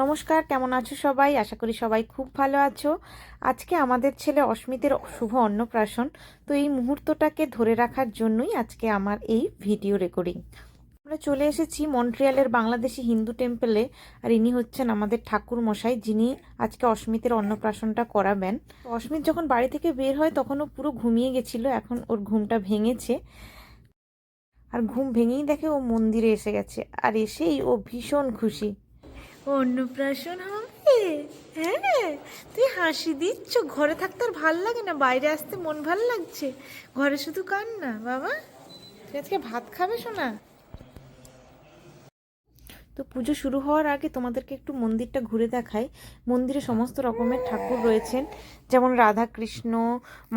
নমস্কার, কেমন আছো সবাই? আশা করি সবাই খুব ভালো আছো। আজকে আমাদের ছেলে অস্মিতের শুভ অন্নপ্রাশন। তো এই মুহূর্তটাকে ধরে রাখার জন্যই আজকে আমার এই ভিডিও রেকর্ডিং আমরা চলে এসেছি মন্ট্রিয়ালের বাংলাদেশি হিন্দু টেম্পলে আর ইনি হচ্ছেন আমাদের ঠাকুর মশাই যিনি আজকে অস্মিতের অন্নপ্রাশনটা করাবেন। অস্মিত যখন বাড়ি থেকে বের হয়, তখন ও পুরো ঘুমিয়ে গেছিল, এখন ওর ঘুমটা ভেঙেছে। আর ঘুম ভেঙেই দেখে ও মন্দিরে এসে গেছে, আর এসেই ও ভীষণ খুশি। অন্নপ্রাশন হবে? হ্যাঁ তুই হাসি দিচ্ছ। ঘরে থাকতে আর ভালো লাগে না, বাইরে আসতে মন ভালো লাগছে। ঘরে শুধু কান্না, বাবা। তুই আজকে ভাত খাবে শোনা তো পুজো শুরু হওয়ার আগে তোমাদেরকে একটু মন্দিরটা ঘুরে দেখাই। মন্দিরে সমস্ত রকমের ঠাকুর রয়েছেন। যেমন রাধা কৃষ্ণ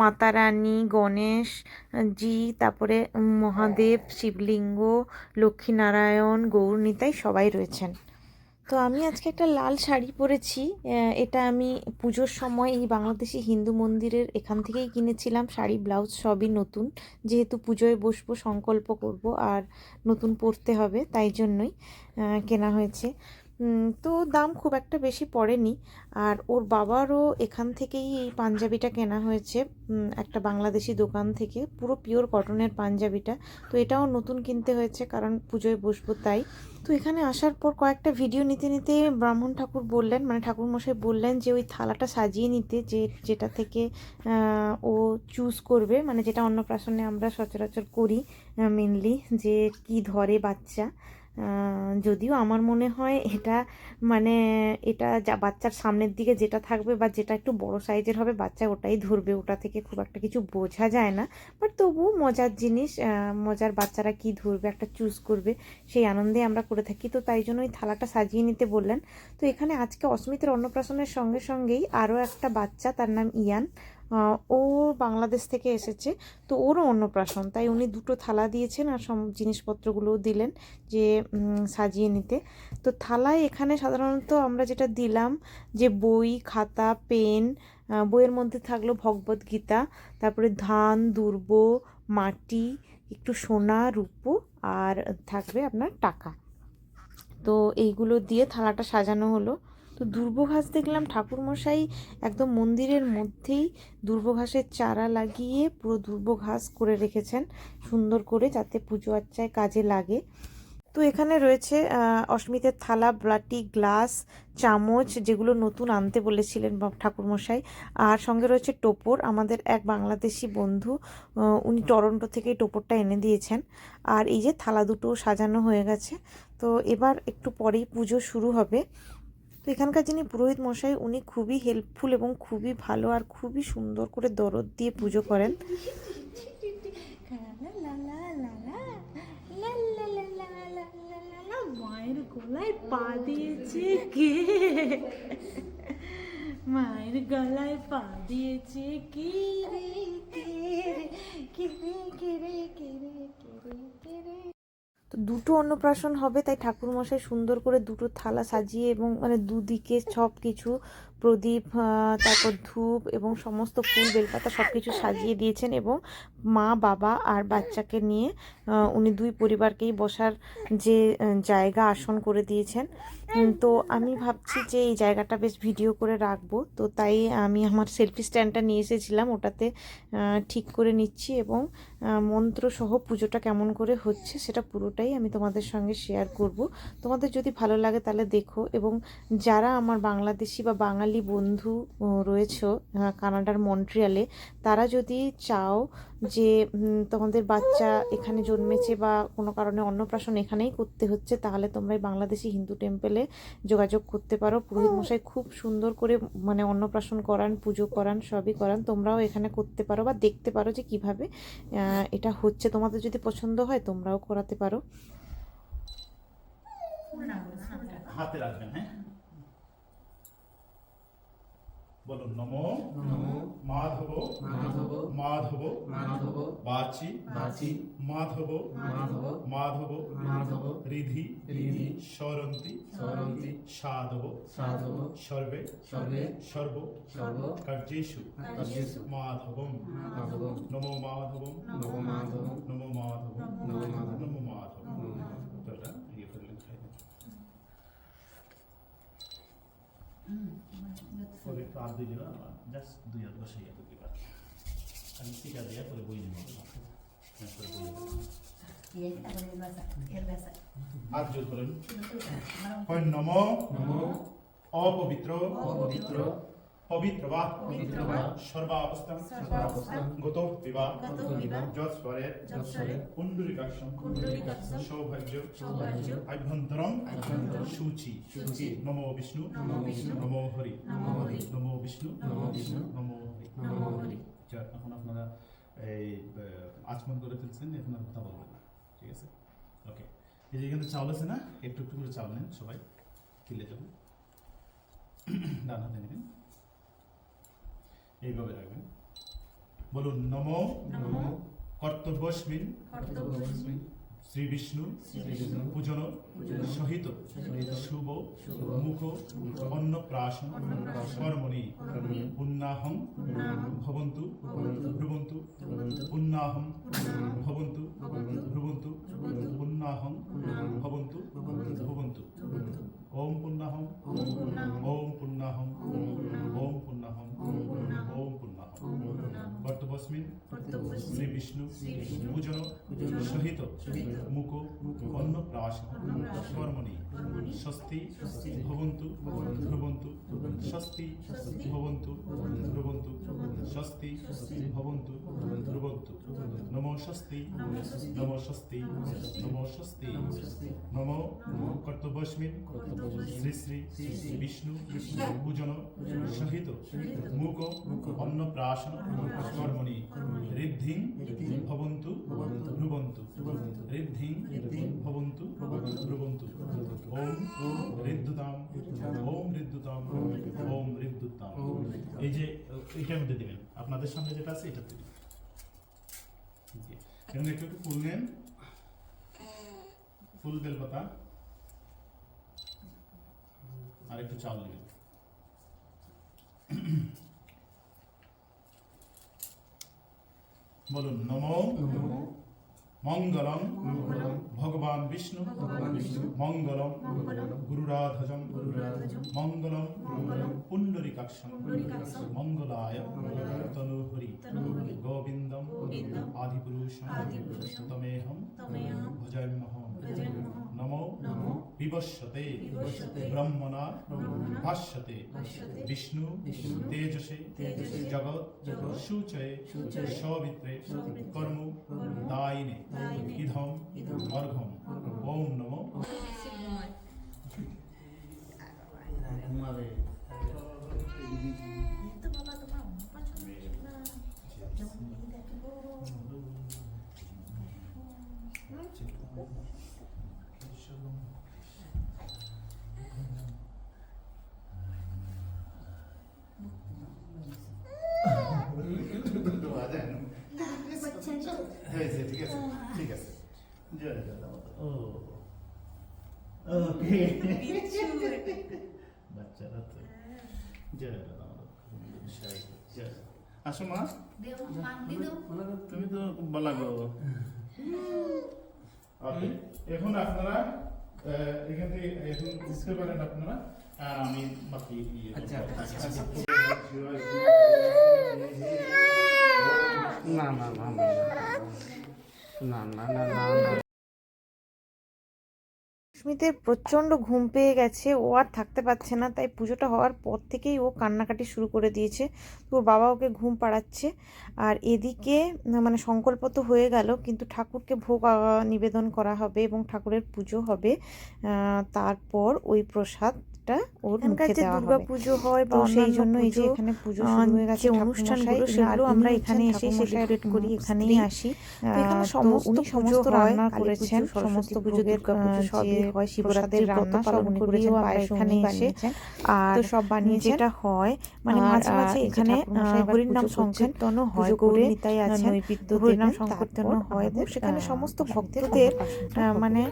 মাতা রানী গণেশ, জি, তারপরে মহাদেব, শিবলিঙ্গ, লক্ষ্মীনারায়ণ গৌরনীতাই সবাই রয়েছেন। তো আমি আজকে একটা লাল শাড়ি পরেছি। এটা আমি পুজোর সময় এই বাংলাদেশি হিন্দু মন্দিরের এখান থেকেই কিনেছিলাম। শাড়ি, ব্লাউজ সবই নতুন। যেহেতু পুজোয় বসবো, সংকল্প করব আর নতুন পরতে হবে, তাই জন্যই কেনা হয়েছে। তো দাম খুব একটা বেশি পড়েনি। আর ওর বাবারও এখান থেকেই এই পাঞ্জাবিটা কেনা হয়েছে একটা বাংলাদেশি দোকান থেকে, পুরো পিওর কটনের পাঞ্জাবিটা। তো এটাও নতুন কিনতে হয়েছে, কারণ পুজোয় বসবো তাই। তো এখানে আসার পর কয়েকটা ভিডিও নিতে নিতে ব্রাহ্মণ ঠাকুর বললেন মানে ঠাকুর মশাই বললেন যে ওই থালাটা সাজিয়ে নিতে, যে, যেটা থেকে ও চুজ করবে মানে যেটা অন্নপ্রাশনে আমরা সচরাচর করি মেনলি যে কি ধরে বাচ্চা। যদিও আমার মনে হয় এটা মানে এটা যা বাচ্চার সামনের দিকে যেটা থাকবে বা যেটা একটু বড় সাইজের হবে, বাচ্চা ওটাই ধরবে। ওটা থেকে খুব একটা কিছু বোঝা যায় না। বাট তবুও মজার জিনিস মজার বাচ্চারা কি ধরবে, একটা চুজ করবে, সেই আনন্দে আমরা করে থাকি। তো তাই জন্য ওই থালাটা সাজিয়ে নিতে বললেন। তো এখানে আজকে অস্মিতের অন্নপ্রাশনের সঙ্গে সঙ্গেই আরও একটা বাচ্চা, তার নাম ইয়ান। ও বাংলাদেশ থেকে এসেছে, তো ওরও অন্নপ্রাশন তাই উনি দুটো থালা দিয়েছেন আর সব জিনিসপত্রগুলোও দিলেন যে সাজিয়ে নিতে। তো থালায় এখানে সাধারণত আমরা যেটা দিলাম যে বই, খাতা, পেন বইয়ের মধ্যে থাকল ভগবত গীতা, তারপরে ধান, দুর্ব, মাটি, একটু সোনা, রূপো আর থাকবে আপনার টাকা। তো এইগুলো দিয়ে থালাটা সাজানো হলো। তো দুর্বঘাস দেখলাম ঠাকুরমশাই একদম মন্দিরের মধ্যেই দুর্বঘাসের চারা লাগিয়ে পুরো দুর্বঘাস করে রেখেছেন সুন্দর করে যাতে পুজো আচ্চায় কাজে লাগে। তো এখানে রয়েছে অস্মিতের থালা, বাটি, গ্লাস, চামচ যেগুলো নতুন আনতে বলেছিলেন ঠাকুরমশাই। আর সঙ্গে রয়েছে টোপর, আমাদের এক বাংলাদেশি বন্ধু উনি টরন্টো থেকে টোপরটা এনে দিয়েছেন। আর এই যে থালা দুটো সাজানো হয়ে গেছে। তো এবার একটু পরেই পুজো শুরু হবে। তো এখানকার যিনি পুরোহিত মশাই, উনি খুবই হেল্পফুল এবং খুবই ভালো আর খুবই সুন্দর করে দরদ দিয়ে পুজো করেন। মায়ের গলায় পা দিয়েছে কে? মায়ের গলায় পা দিয়েছে কে রে? কে রে? কে রে? কে রে? কে রে? কে রে? দুটো অন্নপ্রাশন হবে, তাই ঠাকুরমশাই সুন্দর করে দুটো থালা সাজিয়ে এবং মানে দুদিকে সব কিছু প্রদীপ তারপর ধূপ এবং সমস্ত ফুল, বেলপাতা সব কিছু সাজিয়ে দিয়েছেন এবং মা, বাবা আর বাচ্চাকে নিয়ে উনি দুই পরিবারকেই বসার যে জায়গা আসন করে দিয়েছেন। তো আমি ভাবছি যে এই জায়গাটা বেশ ভিডিও করে রাখব। তো তাই আমি আমার সেলফি স্ট্যান্ডটা নিয়ে এসেছিলাম। ওটাতে ঠিক করে নিচ্ছি এবং মন্ত্র সহ পুজোটা কেমন করে হচ্ছে সেটা পুরোটাই আমি তোমাদের সঙ্গে শেয়ার করব। তোমাদের যদি ভালো লাগে তাহলে দেখো এবং যারা আমার বাংলাদেশি বা বাঙালি বন্ধু রয়েছে কানাডার মন্ট্রিয়ালে, তারা যদি চাও যে তোমাদের বাচ্চা এখানে জন্মেছে বা কোনো কারণে অন্নপ্রাশন এখানেই করতে হচ্ছে, তাহলে তোমরা এই বাংলাদেশি হিন্দু টেম্পলে যোগাযোগ করতে পারো। পুরোহিত মশাই খুব সুন্দর করে মানে অন্নপ্রাশন করান, পুজো করান, সবই করান, তোমরাও এখানে করতে পারো বা দেখতে পারো যে কীভাবে এটা হচ্ছে। তোমাদের যদি পছন্দ হয়, তোমরাও করাতে পারো। হাতে রাখবেন হ্যাঁ? বলুন নমো। মাধব। মাধব। মাধব। মাধব। বাচি। বাচি। মাধব। মাধব। মাধব। মাধব। রিধি। রিধি। সরন্তি। সরন্তি। সাধব। সাধব। সর্বে। সর্বে। সর্ব। সর্ব। কার্যেষু। কার্যেষু। মাধবম। মাধব নমো মাধবম। নমো মাধব দুই দিন জাস্ট দুই হাত বসাইয়া দুই বার আমি টিকা দিয়ে পরে বই নিব অপবিত্র অপবিত্র পবিত্র বা সর্বাবস্থা সর্বাবস্থান গত বিবাহ গত বিবাহ যৎস্বরের যৎস্বরে পুণ্ডরিকাক্ষম সৌভাগ্য আভ্যন্তরম সূচি নমো বিষ্ণু নমো হরি নমো বিষ্ণু নমো বিষ্ণু নমো হরি এখন আপনারা এই আচমন করে ফেলছেন। এখন আর কথা বলবেন না। ঠিক আছে? ওকে এই যে এখানে চাউল আছে না? একটু একটু করে চাউল নেন সবাই। কিলে যাবেন ডান হাতে নেবেন। এইভাবে রাখবেন। বলুন নম কর্তব্যস্মিন। শ্রী বিষ্ণু পূজন সহিত। শুভ। মুখ। অন্ন প্রাশন কর্মণি। উন্নাহম ভবন্তু। ভ্রুবন্তু। উন্নাহম ভবন্তু। ভ্রুবন্তু। উন্নাহম ভবন্তু। ভ্রুবন্তু। ওম পুন্নাহম ওম পুন্নাহম শ্রী বিষ্ণু ভূজন সহিত মুখ অন্ন প্রাস কর্মণি স্বস্তি ভবন্তু ধ্রুবন্তু স্বস্তি ভবন্তু ধ্রুবন্তু স্বস্তি ভবন্তু ধ্রুবন্তু নম স্বস্তি নম স্বস্তি নম স্বস্তি নম কর্তব্যস্মিন শ্রী শ্রী বিষ্ণু পূজন সহিত মুখ অন্নপ্রাশন কর্মণি ঋদ্ধিং ভবন্তু ভবন্তু ভ্রুবন্তু ঋদ্ধিং ঋদ্ধিং ভবন্তু ভবন্তু ভ্রুবন্তু ওম ওম ঋদ্ধুতাম ঋদ্ধুতাম ঋদ্ধুতাম এই যে এটার মধ্যে দিবেন। আপনাদের সামনে যেটা আছে এটা দিবেন। এখন একটু একটু ফুল নেন। ফুল বেলপাতা। আর একটু চাল নেবেন বলুন নম। মঙ্গলম। ভগবান বিষ্ণু। মঙ্গলম। গুরুরাধজম। মঙ্গলম। পুণ্ডরিকাক্ষম। মঙ্গলায়। তনুহরি। গোবিন্দম। আদিপুরুষম। তমেহম। ভজন্মহম। নম। বিবশ্যতে ব্রহ্মণা ভাষ্যতে বিষ্ণু তেজসে জগৎ সূচয়ে সবিত্রে কর্ম দায়িনে ইধম অর্ঘম ওম নম ঘুমাবে হয়েছে ঠিক আছে? ঠিক আছে। জয় দামোদর। ও। ওকে। বাচ্চারা তো। জয় জয় জয় জয়। আসো মা। দেও মান্দি দাও। তুমি তো বলা গো। ওকে। এখন আপনারা এখান থেকে এখন বুঝতে পারেন আপনারা আর আমি বাকি ইয়ে আচ্ছা। আচ্ছা, আচ্ছা। না না না না না না না না সুস্মিতের প্রচণ্ড ঘুম পেয়ে গেছে ও আর থাকতে পারছে না তাই পুজোটা হওয়ার পর থেকেই ও কান্নাকাটি শুরু করে দিয়েছে তো ওর বাবা ওকে ঘুম পাড়াচ্ছে আর এদিকে মানে সংকল্প তো হয়ে গেল কিন্তু ঠাকুরকে ভোগ নিবেদন করা হবে এবং ঠাকুরের পুজো হবে তারপর ওই একটা ওর মুখে দেওয়া হবে। পুজো হয় বা সেই জন্য এই যে এখানে পুজো শুরু হয়ে গেছে অনুষ্ঠানগুলো সেগুলো আমরা এখানে এসে সেলিব্রেট করি এখানেই আসি। এখানে সমস্ত সমস্ত রান্না করেছেন সমস্ত পুজো দুর্গা পুজো সবই হয় শিবরাত্রির রান্না পালন করেছেন আমরা এখানে এসে। আর সব বানিয়ে যেটা হয় মানে মাঝে মাঝে এখানে হরির নাম সংকীর্তন হয় গৌরী নিতাই আছেন আছে নৈবেদ্য নাম সংকীর্তন হয়। সেখানে সমস্ত ভক্তদের মানে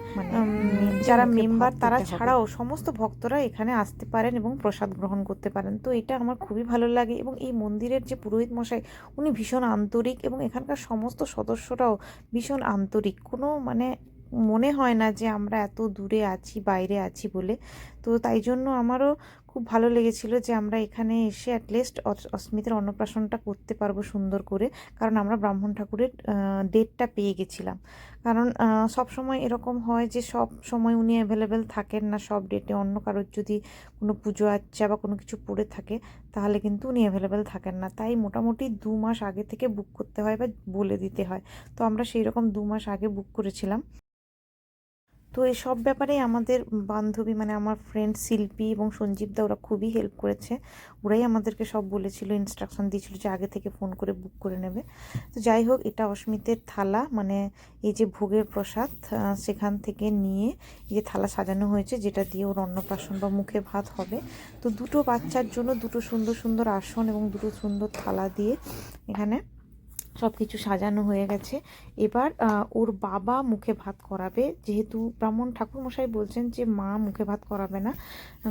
যারা মেম্বার তারা ছাড়াও সমস্ত ভক্তরা এখানে আসতে পারেন এবং প্রসাদ গ্রহণ করতে পারেন। তো এটা আমার খুবই ভালো লাগে এবং এই মন্দিরের যে পুরোহিত মশাই, উনি ভীষণ আন্তরিক এবং এখানকার সমস্ত সদস্যরাও ভীষণ আন্তরিক। কোনো মানে মনে হয় না যে আমরা এত দূরে আছি, বাইরে আছি বলে। তো তাই জন্য আমারও খুব ভালো লেগেছিল যে আমরা এখানে এসে অ্যাটলিস্ট অস্মিতের অন্নপ্রাশনটা করতে পারব সুন্দর করে। কারণ আমরা ব্রাহ্মণ ঠাকুরের ডেটটা পেয়ে গেছিলাম। কারণ সব সময় এরকম হয় যে সব সময় উনি অ্যাভেলেবেল থাকেন না সব ডেটে অন্য কারোর যদি কোনো পুজো আচ্ছা বা কোনো কিছু পড়ে থাকে, তাহলে কিন্তু উনি অ্যাভেলেবেল থাকেন না। তাই মোটামুটি দু মাস আগে থেকে বুক করতে হয় বা বলে দিতে হয়। তো আমরা সেই রকম দু মাস আগে বুক করেছিলাম। তো এই সব ব্যাপারে আমাদের বান্ধবী মানে আমার ফ্রেন্ড শিল্পী এবং সঞ্জীবদা ওরা খুবই হেল্প করেছে। ওরাই আমাদেরকে সব বলেছিল ইনস্ট্রাকশন দিয়েছিল যে আগে থেকে ফোন করে বুক করে নেবে। তো যাই হোক, এটা অস্মিতের থালা মানে এই যে ভোগের প্রসাদ সেখান থেকে নিয়ে এই যে থালা সাজানো হয়েছে, যেটা দিয়ে ওর অন্নপ্রাশন বা মুখে ভাত হবে। তো দুটো বাচ্চার জন্য দুটো সুন্দর সুন্দর আসন এবং দুটো সুন্দর থালা দিয়ে এখানে সব কিছু সাজানো হয়ে গেছে। এবার ওর বাবা মুখে ভাত করাবে। যেহেতু ব্রাহ্মণ ঠাকুর মশাই বলছেন যে, মা মুখে ভাত করাবে না,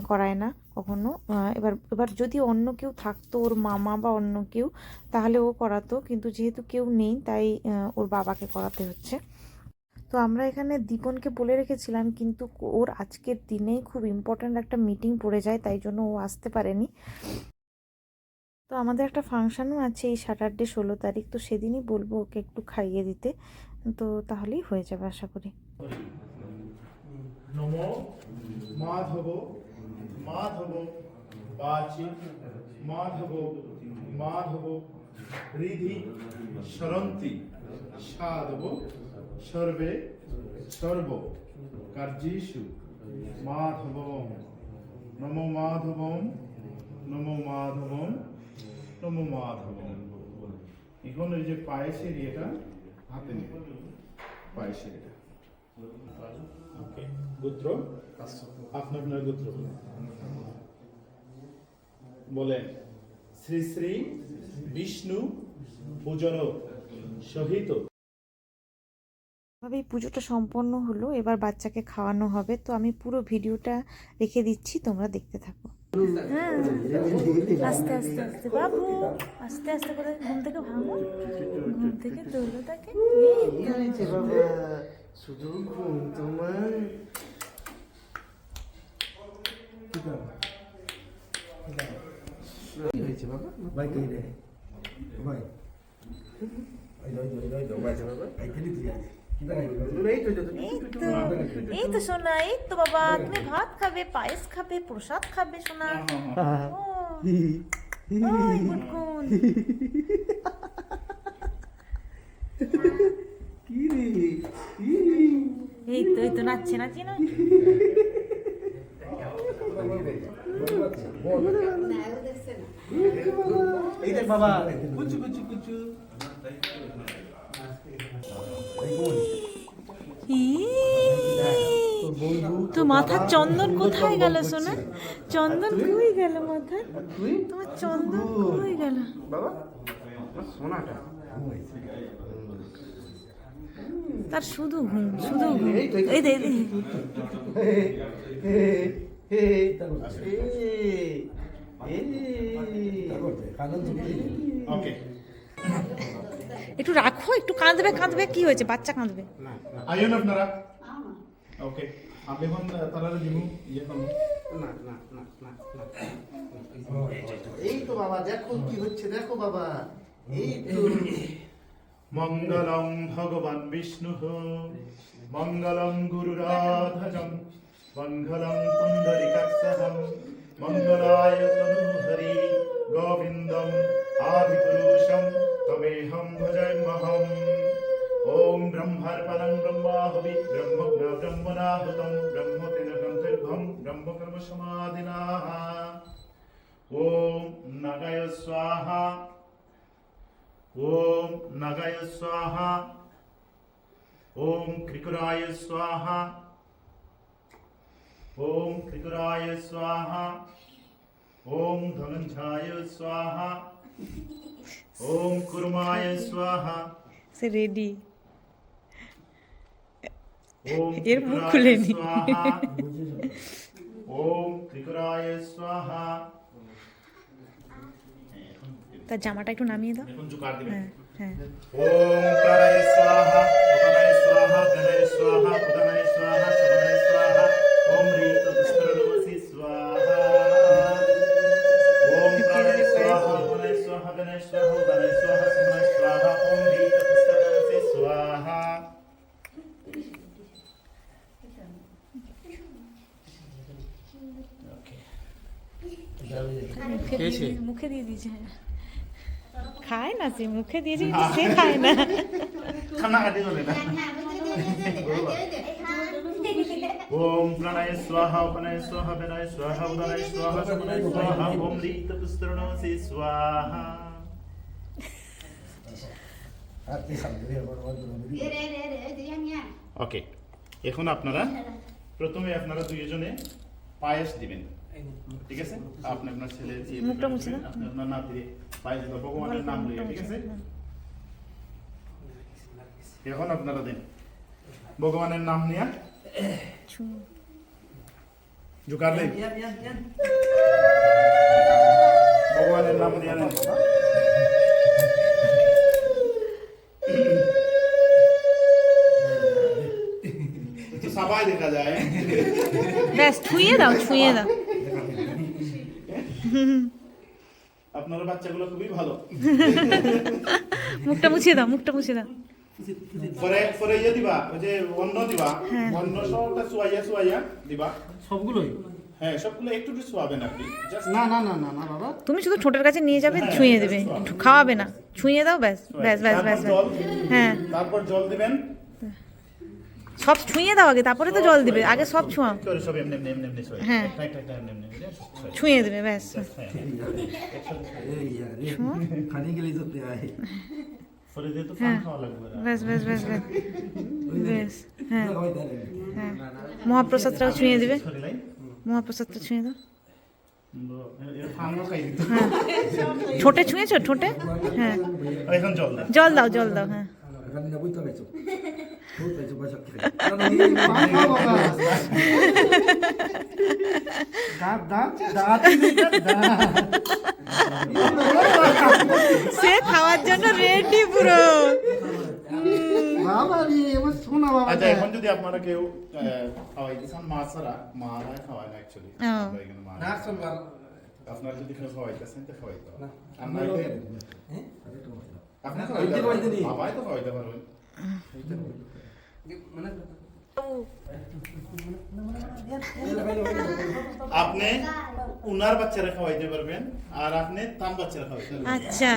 করায় না কখনো। এবার এবার যদি অন্য কেউ থাকতো, ওর মামা বা অন্য কেউ, তাহলে ও করাতো। কিন্তু যেহেতু কেউ নেই, তাই ওর বাবাকে করাতে হচ্ছে। তো আমরা এখানে দীপনকে বলে রেখেছিলাম, কিন্তু ওর আজকের দিনেই খুব ইম্পর্ট্যান্ট একটা মিটিং পড়ে যায়, তাই জন্য ও আসতে পারেনি। তো আমাদের একটা ফাংশনও আছে এই স্যাটারডে ষোলো তারিখ, তো সেদিনই বলব ওকে একটু খাইয়ে দিতে। তো তাহলেই হয়ে যাবে আশা করি। নম মাধব মাধব বাচি, মাধব মাধব হৃদি সরন্তি সাধব সর্বে সর্ব কার্যেষু মাধব নমো মাধবম নমো মাধবম। নমো মাধবম এখন ওই যে পায়েসের ইয়েটা হাতে নেবে পায়েসের এটা। ওকে গোত্র? আপনার আপনার গোত্র। বলেন শ্রী শ্রী বিষ্ণু পূজন সহিত। এভাবেই পুজোটা সম্পন্ন হলো এবার বাচ্চাকে খাওয়ানো হবে। তো আমি পুরো ভিডিওটা রেখে দিচ্ছি তোমরা দেখতে থাকো। আস্তে আস্তে আস্তে বাবু আস্তে আস্তে করে ঘুম থেকে ভাঙো ঘুম থেকে তোলো তাকে শুধু ঘুম তোমার কি হয়েছে বাবা ভাই রে ভাই বাবা খেলি তুই আজ কি বানাই এই তো, সোনা এই তো বাবা তুমি ভাত খাবে পায়েস খাবে প্রসাদ খাবে সোনা। এই তো এই তো নাচছে নাচি না বাবা কুচু কুচু কুচু। তো মাথার চন্দন কোথায় গেল সোনা? চন্দন কই গেল মাথার? তুই তোমার চন্দন কই গেল? বাবা সোনাটা। তার শুধু ঘুম শুধু ঘুম। এই দে এই দে। ওকে একটু রাখো একটু কাঁদবে কাঁদবে কি হয়েছে? বাচ্চা কাঁদবে। না না। আইন আপনারা। ওকে আমি এখন তারা দিব ইয়ে করব না না না না না। এই তো বাবা দেখো কি হচ্ছে দেখো বাবা। এই তো। মঙ্গলম ভগবান বিষ্ণু। মঙ্গলম গুরুরাধজম মঙ্গলম পুণ্ডরিকাক্ষম মঙ্গলায় তনুহরি গোবিন্দম। आदिपुरुषं त्वमेहं भजमहम् ॐ ब्रह्मर्पणं ब्रह्माहुवि ब्रह्म ब्रह्मनाहुतं ब्रह्म तिनकं ब्रह्मकर्मसमादिनाः ॐ नगय स्वाहा, ॐ नगय स्वाहा, ॐ त्रिपुराय स्वाहा, ॐ त्रिपुराय स्वाहा, ॐ धनञ्जाय स्वाहा ওম কুরমায় স্বাহা সে রেডি এর মুখ খুলে নি ওম ত্রিকরায় স্বাহা তার জামাটা একটু নামিয়ে দাও। হ্যাঁ, হ্যাঁ। ওম প্রণয় স্বাহা প্রণয় স্বাহা প্রণয় স্বাহা প্রণয় স্বাহা স্বাহা। ওম রি তস্করণ মুখে দিয়ে দিয়েছে। খায় না সে মুখে দিয়েছে কিন্তু সে খায় না। খানা কাটি চলে না ওম প্রাণায় স্বাহা অপানায় স্বাহা প্রাণায় স্বাহা উদানায় স্বাহা সমানায় স্বাহা ওম হ্রীত পুষ্করণমসি স্বাহা। আর কি সামনে রে বড় বড় বড় ওকে এখন আপনারা প্রথমে আপনারা দুইজনে পায়েস দিবেন। ঠিক আছে? আপনি আপনার ছেলে। আপনি আপনার নাতির পায়েস দিবেন ভগবানের নাম লইয়া ঠিক আছে? এখন আপনারা দেন। ভগবানের নাম নিয়া দেন। ভগবানের নাম নিয়া নেন। ব্যাস ছুঁয়ে দাও ছুঁয়ে দাও। আপনার বাচ্চাগুলো খুবই ভালো। মুখটা মুছিয়ে দাও মুখটা মুছিয়ে দাও। পরে পরে ইয়ে দিবা ওই যে অন্ন দিবা। অন্ন সবটা সোয়াইয়া সোয়াইয়া দিবা। সবগুলোই? হ্যাঁ সবগুলো একটু একটু সোয়াবেন আপনি। না না না না না বাবা। তুমি শুধু ঠোঁটের কাছে নিয়ে যাবে ছুঁয়ে দেবে। খাওয়াবে না। ছুঁয়ে দাও ব্যাস ব্যাস ব্যাস ব্যাস। জল হ্যাঁ। তারপর জল দিবেন। সব ছুঁয়ে দাও আগে তারপরে তো জল দিবে। আগে সব ছোঁয়াও। করে সব এমনি এমনি এমনি এমনি সোয়াই হ্যাঁ। এমনি এমনি সোয়াই। ছুঁয়ে দেবে ব্যাস। হ্যাঁ। হ্যাঁ হ্যাঁ। মহাপ্রসাদটাও ছুঁয়ে দেবে। মহাপ্রসাদটা ছুঁয়ে দাও। এর ফাঙ্গো খাই ছুঁয়েছো? ঠোঁটে? হ্যাঁ। জল দাও। জল দাও হ্যাঁ। সে খাওয়ার জন্য রেডি পুরো। বাবা আচ্ছা। এখন যদি আপনারা কেউ খাওয়াইতে চান মা মারা খাওয়ায় না অ্যাকচুয়ালি ও। এখানে মা না চলবার আপনারা যদি কেউ তো খাওয়াইতে হবে। না। আপনি খাওয়াইতে আমি খাওয়াইতে পারবেন। আপনি উনার বাচ্চারা খাওয়াইতে পারবেন আর আপনি বাচ্চারা খাওয়াইতে পারবেন। আচ্ছা।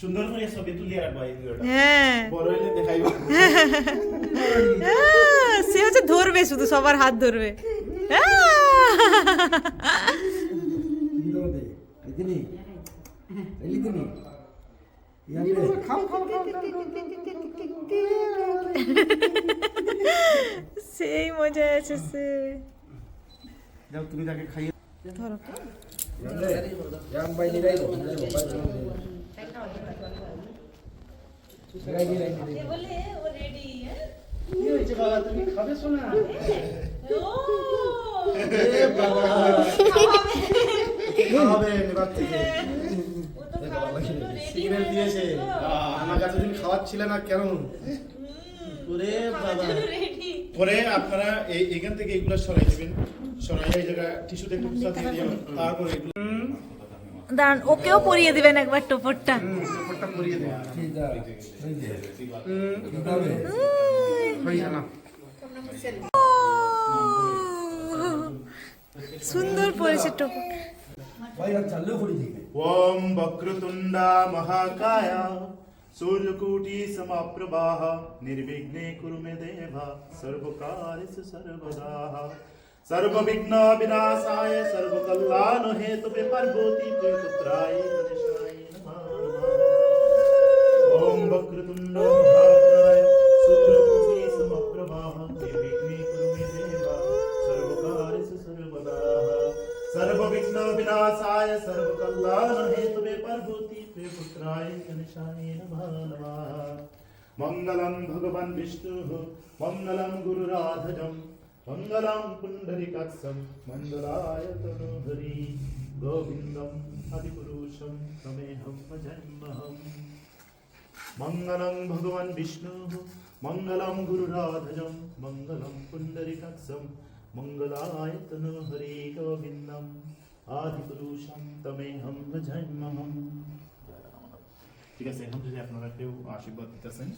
সুন্দর করে ছবি তুলিয়ে রাখবা এই ভিডিওটা। হ্যাঁ। বড় হইলে দেখাইবা। আহ, সে হচ্ছে ধরবে শুধু সবার হাত ধরবে। আহ! সেই মজা আছে সে যাও তুমি তাকে খাইয়ে ধরো yang bay ni dai do bay ni dai কি হয়েছে বাবা তুমি খাবে শোনা খাবে এবার থেকে সিগন্যাল দিয়েছে। আমার কাছে তুমি খাওয়াচ্ছিলে না কেন? ওরে বাবা। পরে আপনারা এই এখান থেকে এগুলো সরাই দিবেন। সরাই এই জায়গা টিস্যুতে একটু সাথে দিয়ে দিবেন। তারপরে এগুলো দাঁড়ান ওকেও পরিয়ে দিবেন একবার টোপরটা। ব্যাপারটা পরিয়ে দেবেন। সুন্দর পরেছে টোপর। ভাই আর চালু করে দিবে ওম বক্রতুণ্ডা মহাকায় সূর্যকোটি সমাপ্রভাः নির্বিঘ্নে কুরু মে দেবা সর্বকার্যেষু সর্বদা সর্ববিঘ্ন বিনাশায় সর্বকল্যাণ হেতুবে পার্বতী পার্বতী পুত্রায় গণেশায় নমঃ নমঃ মঙ্গলম ভগবান বিষ্ণু মঙ্গলম গুরুরাধজম মঙ্গলম পুণ্ডরিকাক্ষম মঙ্গলায় তনুহরি গোবিন্দম আদিপুরুষম তমেহম ভজন্মহম মঙ্গলং ভগবান বিষ্ণু মঙ্গলম গুরুরাধজম মঙ্গলম পুণ্ডরিকাক্ষম মঙ্গলায় তনু হরি গোবিন্দম আদিপুরুষম তমেহম ভজাম্যহম ঠিক আছে এখন যদি আপনারা কেউ আশীর্বাদ দিতেছেন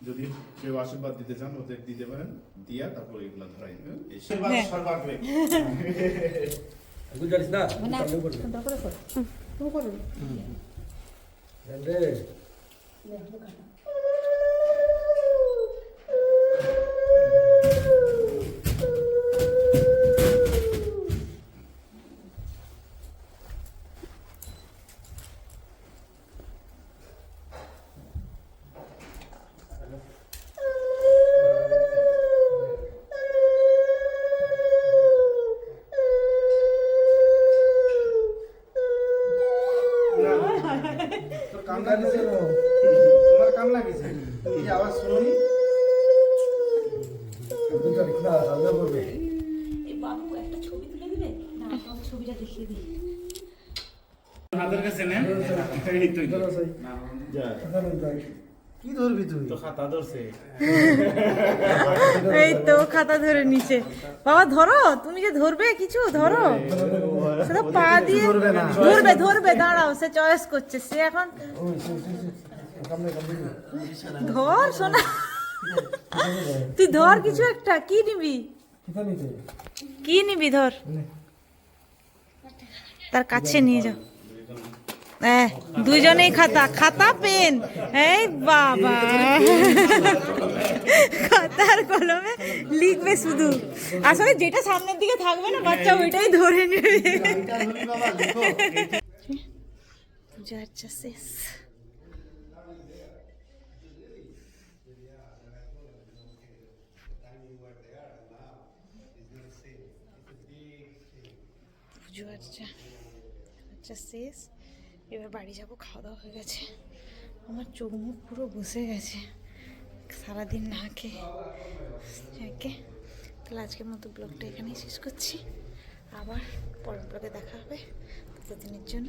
যদি কেউ আশীর্বাদ দিতে চান ওদের দিতে পারেন দিয়া তারপর এগুলো ধরাই সর্বাগ্রে বুঝতে না তুমি করো না এই বাবু একটা ছবি তুলে দিবে না ছবিটা দেখিয়ে দিই। হাতের কাছে নেন এই তো যা। কি ধরবি তুই? তো খাতা ধরছে। এই তো খাতা ধরে নিচে। বাবা ধরো। তুমি যে ধরবে কিছু ধরো। সেটা পা দিয়ে ধরবে ধরবে দাঁড়াও সে চয়েস করছে। সে এখন ধর শোনা। তুই ধর কিছু একটা কি নিবি? কি নিবি ধর? তার কাছে নিয়ে যাও হ্যাঁ দুজনেই খাতা খাতা পেন। এই বাবা। খাতার কলমে লিখবে শুধু। আসলে যেটা সামনের দিকে থাকবে না বাচ্চা ওইটাই ধরে নেবে। পূজা আচ্ছা শেষ। পুজো আচ্ছা আচ্ছা শেষ। এবার বাড়ি যাব খাওয়া দাওয়া হয়ে গেছে। আমার চোখ মুখ পুরো বসে গেছে। সারাদিন না খেয়ে। তাহলে আজকের মতো ব্লগটা এখানেই শেষ করছি। আবার পরের ব্লগে দেখা হবে। ততদিনের জন্য